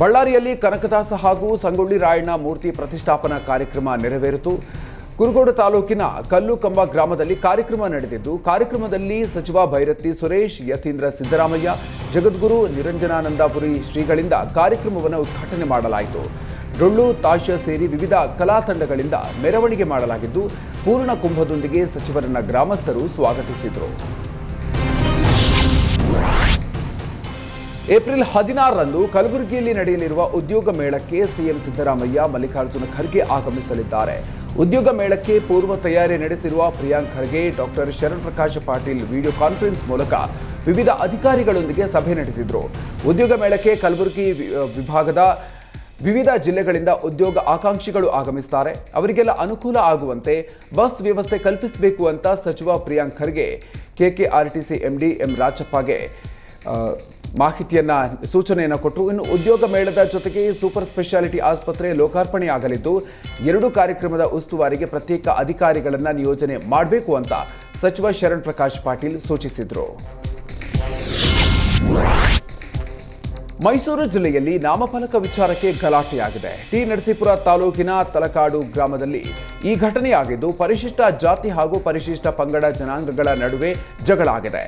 ಬಳ್ಳಾರಿಯಲ್ಲಿ ಕನಕದಾಸ ಹಾಗೂ ಸಂಗೊಳ್ಳಿ ರಾಯಣ್ಣ ಮೂರ್ತಿ ಪ್ರತಿಷ್ಠಾಪನಾ ಕಾರ್ಯಕ್ರಮ ನೆರವೇರಿತು. ಕುರುಗೋಡು ತಾಲೂಕಿನ ಕಲ್ಲುಕಂಬ ಗ್ರಾಮದಲ್ಲಿ ಕಾರ್ಯಕ್ರಮ ನಡೆದಿದ್ದು, ಕಾರ್ಯಕ್ರಮದಲ್ಲಿ ಸಚಿವ ಭೈರತಿ ಸುರೇಶ್, ಯತೀಂದ್ರ ಸಿದ್ದರಾಮಯ್ಯ, ಜಗದ್ಗುರು ನಿರಂಜನಾನಂದಪುರಿ ಶ್ರೀಗಳಿಂದ ಕಾರ್ಯಕ್ರಮವನ್ನು ಉದ್ಘಾಟನೆ ಮಾಡಲಾಯಿತು. ಡೊಳ್ಳು ತಾಶ ಸೇರಿ ವಿವಿಧ ಕಲಾ ತಂಡಗಳಿಂದ ಮೆರವಣಿಗೆ ಮಾಡಲಾಗಿದ್ದು, ಪೂರ್ಣ ಕುಂಭದೊಂದಿಗೆ ಸಚಿವರನ್ನ ಗ್ರಾಮಸ್ಥರು ಸ್ವಾಗತಿಸಿದರು. ಏಪ್ರಿಲ್ ಹದಿನಾರರಂದು ಕಲಬುರಗಿಯಲ್ಲಿ ನಡೆಯಲಿರುವ ಉದ್ಯೋಗ ಮೇಳಕ್ಕೆ ಸಿಎಂ ಸಿದ್ದರಾಮಯ್ಯ, ಮಲ್ಲಿಕಾರ್ಜುನ ಖರ್ಗೆ ಆಗಮಿಸಲಿದ್ದಾರೆ. ಉದ್ಯೋಗ ಮೇಳಕ್ಕೆ ಪೂರ್ವ ತಯಾರಿ ನಡೆಸಿರುವ Priyank Kharge, doctor Sharan Prakash Patil video conference ಮೂಲಕ ವಿವಿಧ ಅಧಿಕಾರಿಗಳೊಂದಿಗೆ ಸಭೆ ನಡೆಸಿದರು. ಉದ್ಯೋಗ ಮೇಳಕ್ಕೆ ಕಲಬುರಗಿ ವಿಭಾಗದ ವಿವಿಧ ಜಿಲ್ಲೆಗಳಿಂದ ಉದ್ಯೋಗ ಆಕಾಂಕ್ಷಿಗಳು ಆಗಮಿಸುತ್ತಾರೆ ಅವರಿಗೆಲ್ಲ ಅನುಕೂಲ ಆಗುವಂತೆ ಬಸ್ ವ್ಯವಸ್ಥೆ ಕಲ್ಪಿಸಬೇಕು ಅಂತ ಸಚಿವ Priyank Kharge, KKRTC MD M ರಾಜಪ್ಪಗೆ ಮಾಹಿತಿಯನ್ನ, ಸೂಚನೆಯನ್ನು ಕೊಟ್ಟು ಇನ್ನು ಉದ್ಯೋಗ ಮೇಳದ ಜೊತೆಗೆ ಸೂಪರ್ ಸ್ಪೆಷಾಲಿಟಿ ಆಸ್ಪತ್ರೆ ಲೋಕಾರ್ಪಣೆಯಾಗಲಿದ್ದು, ಎರಡು ಕಾರ್ಯಕ್ರಮದ ಉಸ್ತುವಾರಿಗೆ ಪ್ರತ್ಯೇಕ ಅಧಿಕಾರಿಗಳನ್ನ ನಿಯೋಜನೆ ಮಾಡಬೇಕು ಅಂತ ಸಚಿವ ಶರಣ್ ಪ್ರಕಾಶ್ ಪಾಟೀಲ್ ಸೂಚಿಸಿದರು. ಮೈಸೂರು ಜಿಲ್ಲೆಯಲ್ಲಿ ನಾಮಫಲಕ ವಿಚಾರಕ್ಕೆ ಗಲಾಟೆಯಾಗಿದೆ. ಟಿ ನರಸೀಪುರ ತಾಲೂಕಿನ ತಲಕಾಡು ಗ್ರಾಮದಲ್ಲಿ ಈ ಘಟನೆಯಾಗಿದ್ದು, ಪರಿಶಿಷ್ಟ ಜಾತಿ ಹಾಗೂ ಪರಿಶಿಷ್ಟ ಪಂಗಡ ಜನಾಂಗಗಳ ನಡುವೆ ಜಗಳ ಆಗಿದೆ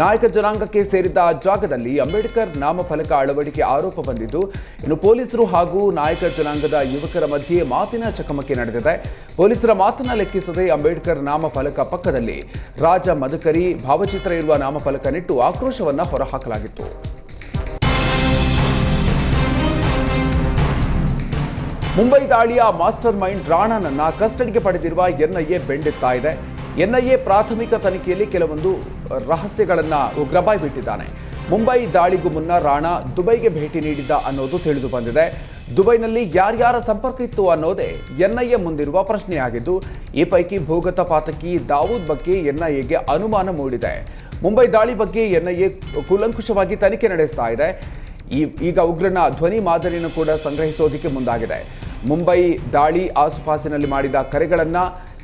ನಾಯಕ ಜನಾಂಗಕ್ಕೆ ಸೇರಿದ್ದ ಜಾಗದಲ್ಲಿ ಅಂಬೇಡ್ಕರ್ ನಾಮಫಲಕ ಅಳವಡಿಕೆ ಆರೋಪ ಬಂದಿದ್ದು, ಇನ್ನು ಪೊಲೀಸರು ಹಾಗೂ ನಾಯಕ ಜನಾಂಗದ ಯುವಕರ ಮಧ್ಯೆ ಮಾತಿನ ಚಕಮಕಿ ನಡೆದಿದೆ. ಪೊಲೀಸರ ಮಾತನ್ನ ಲೆಕ್ಕಿಸದೆ ಅಂಬೇಡ್ಕರ್ ನಾಮಫಲಕ ಪಕ್ಕದಲ್ಲಿ ರಾಜ ಮದಕರಿ ಭಾವಚಿತ್ರ ಇರುವ ನಾಮಫಲಕ ನೆಟ್ಟು ಆಕ್ರೋಶವನ್ನ ಹೊರಹಾಕಲಾಗಿತ್ತು. ಮುಂಬೈ ದಾಳಿಯ ಮಾಸ್ಟರ್ ಮೈಂಡ್ ರಾಣಾನನ್ನ ಕಸ್ಟಡಿಗೆ ಪಡೆದಿರುವ ಎನ್ಐಎ ಬೆಂಡೆತ್ತಾ ಇದೆ. ಎನ್ಐಎ ಪ್ರಾಥಮಿಕ ತನಿಖೆಯಲ್ಲಿ ಕೆಲವೊಂದು ರಹಸ್ಯಗಳನ್ನ ಉಗ್ರಬಾಯ್ ಬಿಟ್ಟಿದ್ದಾನೆ. ಮುಂಬೈ ದಾಳಿಗೂ ಮುನ್ನ ರಾಣಾ ದುಬೈಗೆ ಭೇಟಿ ನೀಡಿದ್ದ ಅನ್ನೋದು ತಿಳಿದು ಬಂದಿದೆ. ದುಬೈನಲ್ಲಿ ಯಾರ್ಯಾರ ಸಂಪರ್ಕ ಇತ್ತು ಅನ್ನೋದೇ ಎನ್ಐಎ ಮುಂದಿರುವ ಪ್ರಶ್ನೆಯಾಗಿದ್ದು, ಈ ಪೈಕಿ ಭೂಗತ ಪಾತಕಿ ದಾವೂದ್ ಬಗ್ಗೆ ಎನ್ಐಎಗೆ ಅನುಮಾನ ಮೂಡಿದೆ. ಮುಂಬೈ ದಾಳಿ ಬಗ್ಗೆ ಎನ್ಐಎ ಕೂಲಂಕುಷವಾಗಿ ತನಿಖೆ ನಡೆಸ್ತಾ ಇದೆ. ಈ, ಈಗ ಉಗ್ರನ ಧ್ವನಿ ಮಾದರಿಯನ್ನು ಕೂಡ ಸಂಗ್ರಹಿಸೋದಕ್ಕೆ ಮುಂದಾಗಿದೆ. ಮುಂಬೈ ದಾಳಿ ಆಸುಪಾಸಿನಲ್ಲಿ ಮಾಡಿದ ಕರೆಗಳನ್ನ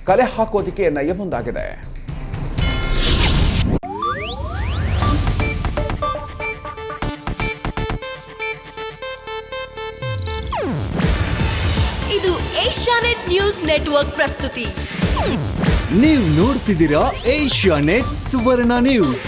ಕಲೆ ಹಾಕೋದಿಕ್ಕೆ ನಯ ಮುಂದಾಗಿದೆ. ಇದು ಏಷ್ಯಾನೆಟ್ ನ್ಯೂಸ್ ನೆಟ್ವರ್ಕ್ ಪ್ರಸ್ತುತಿ. ನೀವು ನೋಡ್ತಿದ್ದೀರಾ ಏಷ್ಯಾ ನೆಟ್ ಸುವರ್ಣ ನ್ಯೂಸ್.